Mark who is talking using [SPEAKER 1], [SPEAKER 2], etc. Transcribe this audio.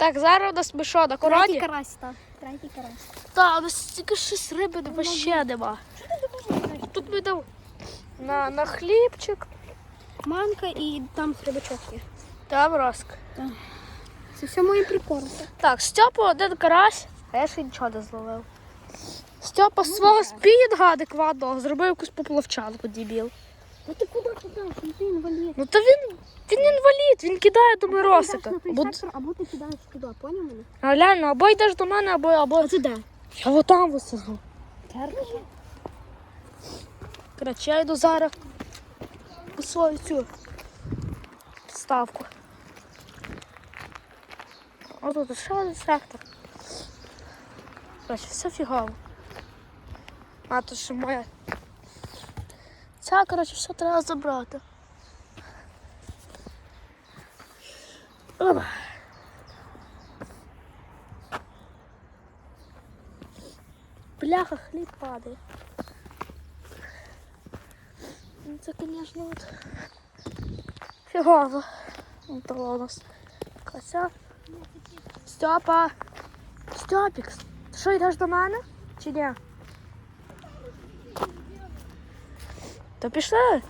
[SPEAKER 1] Так, зараз у нас ми що, на
[SPEAKER 2] Третій карась, так. Третій карась.
[SPEAKER 1] Та, у нас тільки щось риби вообще нема. Тут ми дав на, на хлібчик.
[SPEAKER 2] Манка і там рибачок є.
[SPEAKER 1] Там роска.
[SPEAKER 2] Це все мої прикорми.
[SPEAKER 1] Так, Степа один карась, а я ще нічого не зловив. Степа з свого спінінга адекватного зробив якусь поплавчанку, дебіл.
[SPEAKER 2] Ну ти куди кидаєш? Ну ти інвалід.
[SPEAKER 1] Ну то він, він інвалід, він кидає до Миросика. Або,
[SPEAKER 2] або ти кидаєш туди, поняв мене?
[SPEAKER 1] а, реально, або йдеш до мене, або, або...
[SPEAKER 2] А ти де?
[SPEAKER 1] Я вот там висажу. Коротше, я йду зараз у свою цю ставку. О, тут ще один сектор. Коротше, все фігово. А то ще моя. Ця, коротше, все треба забрати. Оба. Бляха, хліб падає. Ну, Це, звісно, от фігово. Ну, то нас кося. Степа. Степік, ти що йдеш до мене? Чи ні? То пішли?